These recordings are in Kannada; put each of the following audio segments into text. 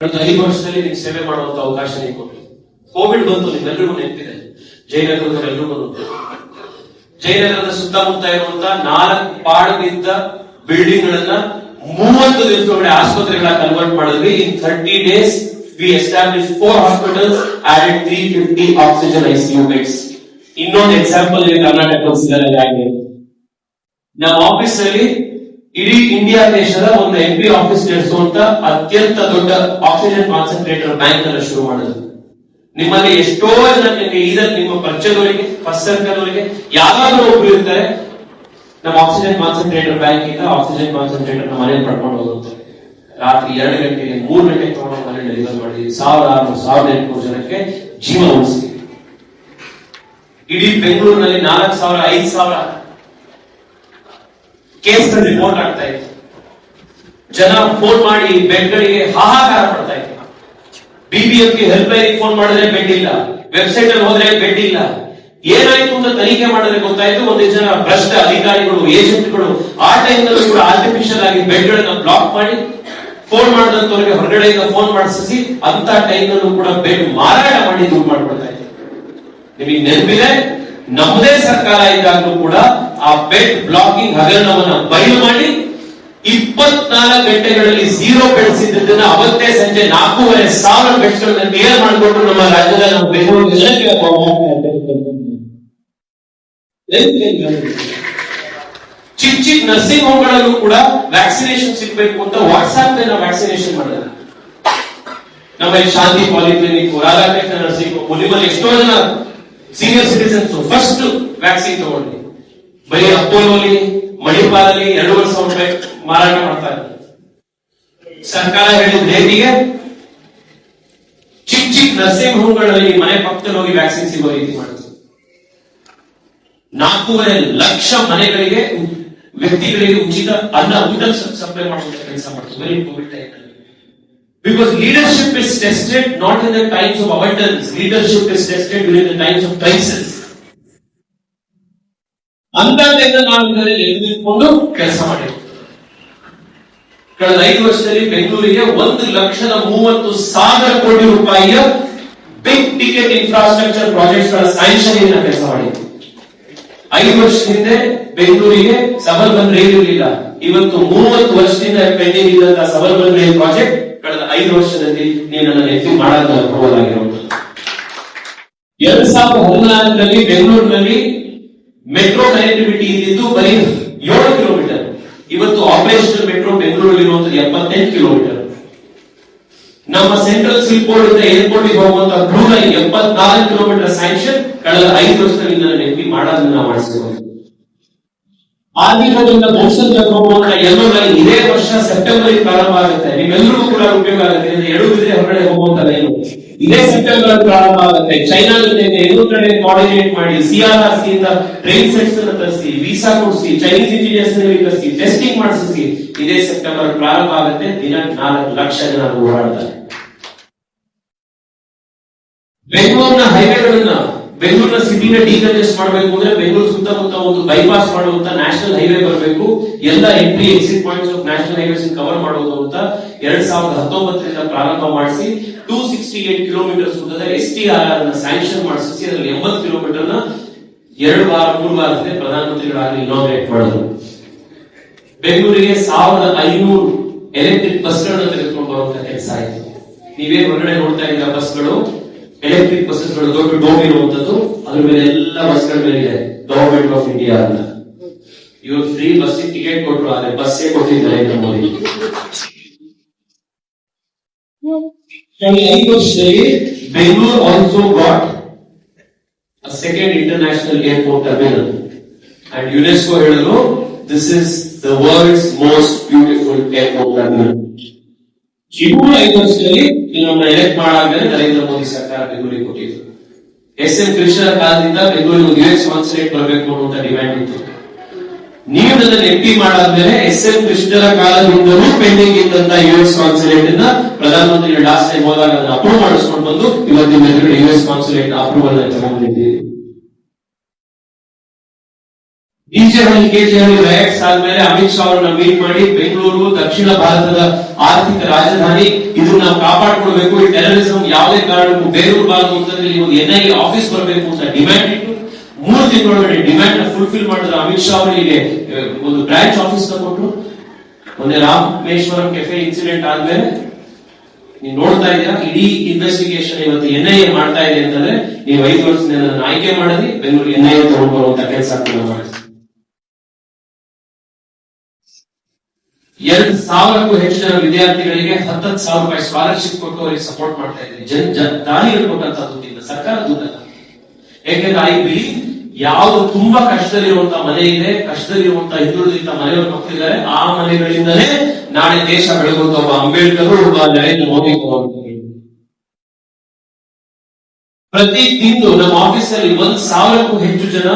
ಐದು ವರ್ಷದಲ್ಲಿ ನಿಮ್ಗೆ ಸೇವೆ ಮಾಡುವಂತ ಅವಕಾಶ ನೀವು ಕೊಟ್ಟು ಕೋವಿಡ್ ಬಂತು ನಿಮ್ಮೆಲ್ಲರಿಗೂ ನೆನಪಿದೆ. ಜಯನಗರದವರೆಲ್ಲರಿಗೂ ಜಯನಗರದ ಸುತ್ತಮುತ್ತ ಇರುವಂತ ನಾಲ್ಕು ಪಾಡು ಬಿದ್ದ ಬಿಲ್ಡಿಂಗ್ ಗಳನ್ನ ಮೂವತ್ತು ದಿವಸದೊಳಗೆ ಆಸ್ಪತ್ರೆಗಳ ಕನ್ವರ್ಟ್ ಮಾಡಿದ್ವಿ in thirty days we establish four hospitals added three fifty oxygen ICU beds ಇನ್ನೊಂದು ಎಕ್ಸಾಂಪಲ್ ಕರ್ನಾಟಕ ನಮ್ಮ ಆಫೀಸ್ನಲ್ಲಿ ಇಡೀ ಇಂಡಿಯಾ ದೇಶದ ಒಂದು ಎಂ ಪಿ ಆಫೀಸ್ ನಡೆಸುವಂತ ಅತ್ಯಂತ ದೊಡ್ಡ ಆಕ್ಸಿಜನ್ ಕಾನ್ಸಂಟ್ರೇಟರ್ ಬ್ಯಾಂಕ್ ಅನ್ನು ಶುರು ಮಾಡಿದ್ರು. ನಿಮ್ಮಲ್ಲಿ ಎಷ್ಟೋ ಜನ ಇದರ ನಿಮ್ಮ ಪರಿಚಯದವರಿಗೆ ಫಸ್ಟ್ ಸರ್ಕಲ್ ಅವರಿಗೆ ಯಾರಾದ್ರೂ ಒಬ್ರು ಇರ್ತಾರೆ, ನಮ್ಮ ಆಕ್ಸಿಜನ್ ಕಾನ್ಸಂಟ್ರೇಟರ್ ಬ್ಯಾಂಕ್ ಇಂದ ಆಕ್ಸಿಜನ್ ಕಾನ್ಸಂಟ್ರೇಟರ್ ನಮ್ಮ ಮನೇಲಿ ಪಡ್ಕೊಂಡು ಹೋಗುತ್ತಾರೆ ರಾತ್ರಿ ಎರಡು ಗಂಟೆಗೆ, ಮೂರು ಗಂಟೆಗೆ ತಗೊಂಡು ಮನೆ ಡೆಲಿವರ್ ಮಾಡಿ ಸಾವಿರ ಆರು ಸಾವಿರದ ಎಂಟುನೂರು ಜನಕ್ಕೆ ಜೀವ ಉಳಿಸಿ ಇಡೀ ಬೆಂಗಳೂರಿನಲ್ಲಿ ನಾಲ್ಕು ಸಾವಿರ, ಐದು ಸಾವಿರ ಕೇಸ್ ರಿಪೋರ್ಟ್ ಆಗ್ತಾ ಇತ್ತು ಜನ ಫೋನ್ ಮಾಡಿ ಬೆಡ್ಗಳಿಗೆ ಹಾಹಾಕಾರ ಪಡ್ತಾ ಇತ್ತು ಬಿಬಿಎಂಪಿ ಹೆಲ್ಪ್ ಲೈನ್ ಫೋನ್ ಮಾಡಿದ್ರೆ ಬೆಡ್ ಇಲ್ಲ. ವೆಬ್ಸೈಟ್ ಅಲ್ಲಿ ಹೋದ್ರೆ ಬೆಡ್ ಇಲ್ಲ. ಏನಾಯ್ತು ಅಂತ ತನಿಖೆ ಮಾಡಿದ್ರೆ ಗೊತ್ತಾಯ್ತು. ಒಂದಿಷ್ಟು ಜನ ಭ್ರಷ್ಟ ಅಧಿಕಾರಿಗಳು, ಏಜೆಂಟ್ಗಳು ಆ ಟೈಮ್ ಕೂಡ ಆರ್ಟಿಫಿಷಿಯಲ್ ಆಗಿ ಬೆಡ್ ಗಳನ್ನ ಬ್ಲಾಕ್ ಮಾಡಿ ಫೋನ್ ಮಾಡಿದಂತವ್ರಿಗೆ ಹೊರಗಡೆಯಿಂದ ಫೋನ್ ಮಾಡಿಸಿ ಅಂತ ಟೈಮ್ ಕೂಡ ಬೆಡ್ ಮಾರಾಟ ಮಾಡಿ ದುಡ್ಡು ಮಾಡ್ಕೊಳ್ತಾ ಇದ್ದಾರೆ ನಿಮಗೆ ನೆನಪಿದೆ? ನಮ್ಮದೇ ಸರ್ಕಾರ ಇದ್ದಾಗಲೂ ಕೂಡ ಆ ಬೆಡ್ ಬ್ಲಾಕಿಂಗ್ ಹಗರಣವನ್ನ ಬಯಲು ಮಾಡಿ ಇಪ್ಪತ್ನಾಲ್ಕು ಗಂಟೆಗಳಲ್ಲಿ ಝೀರೋ ಬೆಡ್ಸ್ ಇದ್ದದನ್ನ ಅವತ್ತೇ ಸಂಜೆ ನಾಲ್ಕೂವರೆ ಸಾವಿರ ಬೆಡ್ಸ್ಗಳನ್ನ ಕ್ಲಿಯರ್ ಮಾಡಿಕೊಂಡು ನಮ್ಮ ರಾಜ್ಯದ ನಮ್ಮ ಚಿಕ್ಕ ಚಿಕ್ಕ ನರ್ಸಿಂಗ್ ಹೋಮ್ಗಳಲ್ಲೂ ಕೂಡ ವ್ಯಾಕ್ಸಿನೇಷನ್ ಸಿಗ್ಬೇಕು ಅಂತ ವಾಟ್ಸ್ಆಪ್ ವ್ಯಾಕ್ಸಿನೇಷನ್ ಮಾಡಿದ ನಮ್ಮಲ್ಲಿ Shanti polyclinic Radhakrishna nursing home ನಿಮ್ಮಲ್ಲಿ ಎಷ್ಟೋ ಜನ ಸೀನಿಯರ್ ಸಿಟಿಸನ್ಸ್ ಫಸ್ಟ್ ವ್ಯಾಕ್ಸಿನ್ ತಗೊಂಡ್ರಿ. ಬರೀ ಅಪ್ಪೋಲೋಲಿ ಮಣಿಪಾಲಲ್ಲಿ ಎರಡೂವರೆ ಸಾವಿರ ರೂಪಾಯಿ ಮಾರಾಟ ಮಾಡ್ತಾ ಇದ್ದಾರೆ. ಸರ್ಕಾರ ಹೇಳಿದ ರೇಟಿಗೆ ಚಿಕ್ಕ ಚಿಕ್ಕ ನರ್ಸಿಂಗ್ ಹೋಮ್ಗಳಲ್ಲಿ ಮನೆ ಪಕ್ಕದಲ್ಲಿ ಹೋಗಿ ವ್ಯಾಕ್ಸಿನ್ ಸಿಗೋ ರೀತಿ ಮಾಡಿದ್ರು. ನಾಲ್ಕೂವರೆ ಲಕ್ಷ ಮನೆಗಳಿಗೆ ವ್ಯಕ್ತಿಗಳಿಗೆ ಉಚಿತ ಅನ್ನ ಊಟ ಸಪ್ಲೈ ಮಾಡುವಂತ ಕೆಲಸ ಮಾಡ್ತಾರೆ very COVID time Because leadership is tested not in the times of abundance, leadership is tested during the times of crisis. ಅಂತದಿಂದ ನಾವು ಇದರಲ್ಲಿ ಎದುರಿಸಿಕೊಂಡು ಕೆಲಸ ಮಾಡಿದ್ವಿ ಕಳೆದ ಐದು ವರ್ಷದಲ್ಲಿ ಬೆಂಗಳೂರಿಗೆ ಒಂದು ಲಕ್ಷದ ಮೂವತ್ತು ಸಾವಿರ ಕೋಟಿ ರೂಪಾಯಿಯ ಬಿಗ್ ಟಿಕೆಟ್ ಇನ್ಫ್ರಾಸ್ಟ್ರಕ್ಚರ್ ಪ್ರಾಜೆಕ್ಟ್ಗಳ ಸ್ಯಾಂಕ್ಷನ್ ಕೆಲಸ ಮಾಡಿದ್ವಿ ಐದು ವರ್ಷ ಹಿಂದೆ ಬೆಂಗಳೂರಿಗೆ ಸಬರ್ಬನ್ ರೈಲ್ ಇರಲಿಲ್ಲ. ಇವತ್ತು ಮೂವತ್ತು ವರ್ಷದಿಂದ ಪೆಂಡಿಂಗ್ ಇದ್ದಂತಹ ರೈಲ್ ಪ್ರಾಜೆಕ್ಟ್ ಕಳೆದ ಐದು ವರ್ಷದಲ್ಲಿ ನೀವು ನನ್ನ ಎತ್ತಿ ಮಾಡಲು ಎರಡ್ ಸಾವಿರದ ಹದಿನಾಲ್ಕರಲ್ಲಿ ಬೆಂಗಳೂರಿನಲ್ಲಿ ಮೆಟ್ರೋ ಕನೆಕ್ಟಿವಿಟಿ ಇದ್ದಿದ್ದು ಬರೀ ಏಳು ಕಿಲೋಮೀಟರ್ ಇವತ್ತು ಆಪರೇಷನಲ್ ಮೆಟ್ರೋ ಬೆಂಗಳೂರಲ್ಲಿ ಎಪ್ಪತ್ತೆಂಟು ಕಿಲೋಮೀಟರ್ ನಮ್ಮ ಸೆಂಟ್ರಲ್ ಸಿಲ್ಪೋರ್ಟ್ ಇಂದ ಏರ್ಪೋರ್ಟ್ ಹೋಗುವಂತ ಬ್ಲೂ ಲೈನ್ ಎಪ್ಪತ್ನಾಲ್ಕು ಕಿಲೋಮೀಟರ್ ಸ್ಯಾಂಕ್ಷನ್ ಕಳೆದ ಐದು ವರ್ಷದಿಂದ ನೆನಪಿ ಮಾಡೋದನ್ನ ನಾವು ಆಗಿರೋದ್ರಿಂದ ಬಹುಶಃ ಹೋಗುವಂತ ಎಲ್ಲೋ ಇದೇ ವರ್ಷ ಸೆಪ್ಟೆಂಬರ್ ಪ್ರಾರಂಭ ಆಗುತ್ತೆ. ನಿಮ್ಮೆಲ್ಲರಿಗೂ ಕೂಡ ಉಪಯೋಗ ಆಗುತ್ತೆ. ಎಡುಬಿದ್ರೆ ಹೊರಗಡೆ ಹೋಗುವಂತ ಲೈನ್ ಇದೇ ಸೆಪ್ಟೆಂಬರ್ ಪ್ರಾರಂಭ ಆಗುತ್ತೆ. ಚೈನಾ ಜೊತೆ ಎರಡು ಕಡೆ ಕೋಆರ್ಡಿನೇಟ್ ಮಾಡಿ ಸಿಆರ್ಆರ್ ಸಿ ಇಂದ ಟ್ರೈನ್ ಸೆಟ್ಸ್ ಅನ್ನು ತರಿಸಿ ವೀಸಾ ಕೊಡಿಸಿ ಚೈನೀಸ್ ಇಂಜಿನಿಯರ್ಸ್ ಕಳಿಸಿ ಟೆಸ್ಟಿಂಗ್ ಮಾಡಿಸಿ. ಇದೇ ಸೆಪ್ಟೆಂಬರ್ ಪ್ರಾರಂಭ ಆಗುತ್ತೆ. ದಿನ ನಾಲ್ಕು ಲಕ್ಷ ಜನ ಓಡಾಡ್ತಾರೆ. ಬೆಂಗಳೂರಿನ ಹೈವೇಗಳನ್ನ ಬೆಂಗಳೂರಿನ ಸಿಟಿನ ಡಿಕಂಜೆಸ್ಟ್ ಮಾಡಬೇಕು ಅಂದ್ರೆ ಬೆಂಗಳೂರು ಸುತ್ತಮುತ್ತ ಒಂದು ಬೈಪಾಸ್ ಮಾಡುವಂತ ನ್ಯಾಷನಲ್ ಹೈವೇ ಬರಬೇಕು. ಎಲ್ಲ entry exit points of national highways cover ಮಾಡುವುದು ಅಂತ ಎರಡ್ ಸಾವಿರದ ಹತ್ತೊಂಬತ್ತರಿಂದ ಪ್ರಾರಂಭ ಮಾಡಿಸಿ ಟೂ ಸಿಕ್ಸ್ಟಿ ಏಟ್ ಕಿಲೋಮೀಟರ್ ಉದ್ದದ ಎಸ್ ಟಿ ಆರ್ ಅನ್ನ ಸ್ಯಾಂಕ್ಷನ್ ಮಾಡಿಸಿ, ಅದರಲ್ಲಿ ಎಂಬತ್ತು ಕಿಲೋಮೀಟರ್ನ ಎರಡು ವಾರ, ಮೂರು ವಾರದಲ್ಲಿ ಪ್ರಧಾನಮಂತ್ರಿಗಳಾಗಿ ಇನಾಗ್ರೇಟ್ ಮಾಡಿದ್ರು ಬೆಂಗಳೂರಿಗೆ ಸಾವಿರದ ಐನೂರು ಎಲೆಕ್ಟ್ರಿಕ್ ಬಸ್ಗಳನ್ನ ತೆಗೆದುಕೊಂಡು ಬರುವಂತ ಕೆಲಸ ಆಯಿತು. ನೀವೇ ಹೊರಗಡೆ ನೋಡ್ತಾ ಇದ್ದ ಬಸ್ಗಳು ಎಲೆಕ್ಟ್ರಿಕ್ ಬಸ್ಗಳು ದೊಡ್ಡ ಡೋಮ್ ಇರುವಂತದ್ದು ಅದ್ರ ಮೇಲೆ ಎಲ್ಲ ಬಸ್ಗಳ ಮೇಲೆ ಇದೆ. ಗವರ್ಮೆಂಟ್ ಆಫ್ ಇಂಡಿಯಾ ಅಂತ. ಇವರು ಫ್ರೀ ಬಸ್ ಟಿಕೆಟ್ ಕೊಟ್ಟರು ಆದ್ರೆ ಬಸ್ಸೇ ಕೊಟ್ಟಿದ್ದಾರೆ ನರೇಂದ್ರ ಮೋದಿ. ಕಳೆದ ಐದು ವರ್ಷದಲ್ಲಿ Bengaluru also got a second international airport terminal. And UNESCO ಹೇಳಿದ್ರು this is the world's most beautiful airport ಇವು ಐದು ವರ್ಷದಲ್ಲಿ ನಮ್ಮನ್ನ ಎಲೆಕ್ಟ್ ಮಾಡಾದ್ಮೇಲೆ ನರೇಂದ್ರ ಮೋದಿ ಸರ್ಕಾರ ಬೆಂಗಳೂರಿಗೆ ಕೊಟ್ಟಿದ್ರು ಎಸ್ ಎಂ ಕೃಷ್ಣರ ಕಾಲದಿಂದ ಬೆಂಗಳೂರಿಗೆ ಒಂದು ಯುಎಸ್ ಕಾನ್ಸುಲೇಟ್ ಬರಬೇಕು ಅನ್ನುವಂತ ಡಿಮ್ಯಾಂಡ್ ಇತ್ತು. ನೀವು ನನ್ನ ಎಂಪಿ ಮಾಡಾದ್ಮೇಲೆ ಎಸ್ ಎಂ ಕೃಷ್ಣರ ಕಾಲದಿಂದಲೂ ಪೆಂಡಿಂಗ್ ಇದ್ದಂತ ಯುಎಸ್ ಕಾನ್ಸುಲೇಟ್ ಅನ್ನ ಪ್ರಧಾನಮಂತ್ರಿ ಲಾಸ್ಟ್ ಟೈಮ್ ಹೋದಾಗ ಅದನ್ನ ಅಪ್ರೂವ್ ಮಾಡಿಸ್ಕೊಂಡು ಬಂದು ಇವತ್ತಿನ ಯುಎಸ್ ಕಾನ್ಸುಲೇಟ್ ಅಪ್ರೂವಲ್ ತಗೊಂಡಿದ್ದೀವಿ ಡಿಜೆಹಳ್ಳಿ ಕೆಜಿಹಳ್ಳಿ ರೈಟ್ಸ್ ಮೇಲೆ ಅಮಿತ್ ಶಾ ಅವರನ್ನ ಮೀಟ್ ಮಾಡಿ ಬೆಂಗಳೂರು, ದಕ್ಷಿಣ ಭಾರತದ ಆರ್ಥಿಕ ರಾಜಧಾನಿ. ಇದನ್ನ ನಾವು ಕಾಪಾಡ್ಕೊಳ್ಬೇಕು. ಈ ಟೆರರಿಸಂ ಯಾವುದೇ ಕಾರಣಕ್ಕೂ ಬೇರೂರಬಾರದು ಅಂತಂದ್ರೆ ಒಂದು ಎನ್ ಐ ಆಫೀಸ್ ಬರಬೇಕು ಅಂತ ಡಿಮ್ಯಾಂಡ್ ಇಟ್ಟು ಮೂರು ತಿಂಗಳೊಳಗಡೆ ಡಿಮ್ಯಾಂಡ್ ಫುಲ್ಫಿಲ್ ಮಾಡಿದ್ರೆ ಅಮಿತ್ ಶಾ ಅವರಿಗೆ ಒಂದು ಬ್ರಾಂಚ್ ಆಫೀಸ್ ಕೊಟ್ಟರು ಮೊನ್ನೆ ರಾಮೇಶ್ವರಂ ಕೆಫೆ ಇನ್ಸಿಡೆಂಟ್ ಆದ್ಮೇಲೆ ನೀವು ನೋಡ್ತಾ ಇದ್ದೀರಾ ಇಡೀ ಇನ್ವೆಸ್ಟಿಗೇಷನ್ ಇವತ್ತು ಎನ್ ಐ ಎ ಮಾಡ್ತಾ ಇದೆ ಅಂತಂದ್ರೆ ನೀವು ಐದು ವರ್ಷದಿಂದ ಆಯ್ಕೆ ಮಾಡಿದ್ರಿ. ಬೆಂಗಳೂರು ಎನ್ ಐ ಎ ತಗೊಂಡು ಬರುವಂತ ಕೆಲಸ ಕೂಡ ಮಾಡಿದ್ರಿ. ಎರಡ್ ಸಾವಿರಕ್ಕೂ ಹೆಚ್ಚು ಜನ ವಿದ್ಯಾರ್ಥಿಗಳಿಗೆ ಹತ್ತತ್ತು ಸಾವಿರ ರೂಪಾಯಿ ಸ್ಕಾಲರ್ಶಿಪ್ ಕೊಟ್ಟು ಅವರಿಗೆ ಸಪೋರ್ಟ್ ಮಾಡ್ತಾ ಇದ್ರಿ ಜನ್ ಜನ್ ದಾನಿಗಳು ಕೊಟ್ಟಂತ ದುಡ್ಡಿಲ್ಲ ಸರ್ಕಾರ ದುಡ್ಡಲ್ಲ ಯಾಕೆಂದ್ರೆ ಐ ಯಾವ್ದು ತುಂಬಾ ಕಷ್ಟದಲ್ಲಿರುವಂತ ಮನೆ ಇದೆ, ಕಷ್ಟದಲ್ಲಿರುವಂತ ಹಿಂದುಳಿದ ಮನೆಯವರು ಮಕ್ಕಳಿದ್ದಾರೆ, ಆ ಮನೆಗಳಿಂದಲೇ ನಾಳೆ ದೇಶ ಬೆಳಗುವಂತ ಒಬ್ಬ ಅಂಬೇಡ್ಕರ್ ಒಬ್ಬ ನರೇಂದ್ರ ಮೋದಿ. ಪ್ರತಿ ತಿಂಗಳು ನಮ್ಮ ಆಫೀಸ್ ಅಲ್ಲಿ ಒಂದ್ ಸಾವಿರಕ್ಕೂ ಹೆಚ್ಚು ಜನ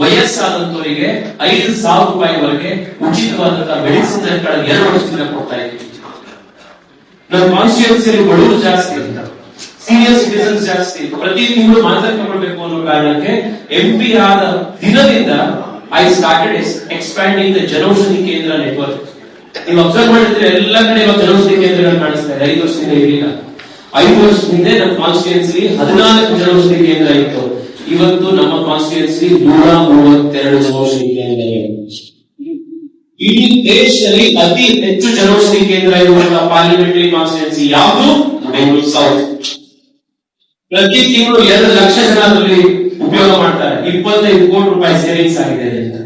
ವಯಸ್ಸಾದಂತವರಿಗೆ ಐದು ಸಾವಿರ ರೂಪಾಯಿವರೆಗೆ ಉಚಿತವಾದಂತಹ ಮೆಡಿಸಿನ್ ಎರಡು ವರ್ಷದಿಂದ ಕೊಡ್ತಾ ಇದ್ದೀವಿ. ನಮ್ಮ ಕಾನ್ಸ್ಟಿಟ್ಯೂನ್ಸಿಯಲ್ಲಿ ಬಡವರು ಜಾಸ್ತಿ ಅಂತ. ಸೀನಿಯರ್ ಸಿಟಿಸನ್ಸ್ ಜಾಸ್ತಿ ಪ್ರತಿ ತಿಂಗಳು ಮಾತ್ರ ತಗೊಳ್ಬೇಕು ಅನ್ನೋ ಕಾರಣಕ್ಕೆ ಎಂ ಪಿ ಆದ ದಿನದಿಂದ I started expanding the Janaushadhi Kendra network ನೀವು ಅಬ್ಸರ್ವ್ ಮಾಡಿದ್ರೆ ಎಲ್ಲ ಕಡೆ ಇವಾಗ ಜನೌಷಧಿ ಕೇಂದ್ರಗಳು ಕಾಣಿಸ್ತಾ ಇದೆ. ಐದು ವರ್ಷದಿಂದ ಇರಲಿಲ್ಲ ಐದು ವರ್ಷ ಹಿಂದೆ ನಮ್ಮ ಕಾನ್ಸ್ಟಿಟ್ಯೂನ್ಸಿ ಹದಿನಾಲ್ಕು ಜನೌಷಧಿ ಕೇಂದ್ರ ಇತ್ತು. ಇವತ್ತು ನಮ್ಮ ಕಾನ್ಸ್ಟಿಟ್ಯೂನ್ಸಿ ನೂರ ಮೂವತ್ತೆರಡು ಜನೌಷಧಿ ಕೇಂದ್ರ ಇಡೀ ದೇಶದಲ್ಲಿ ಅತಿ ಹೆಚ್ಚು ಜನೌಷಧಿ ಕೇಂದ್ರ ಇರುವಂತಹ ಪಾರ್ಲಿಮೆಂಟರಿ ಕಾನ್ಸ್ಟಿಟ್ಯೂನ್ಸಿ ಯಾವುದು? ಬೆಂಗಳೂರು ಸೌತ್ ಪ್ರತಿ ತಿಂಗಳು ಎರಡು ಲಕ್ಷ ಜನ ಅದರಲ್ಲಿ ಉಪಯೋಗ ಮಾಡ್ತಾರೆ. ಇಪ್ಪತ್ತೈದು ಕೋಟಿ ರೂಪಾಯಿ ಸೇವಿಂಗ್ಸ್ ಆಗಿದೆ ಅದರಿಂದ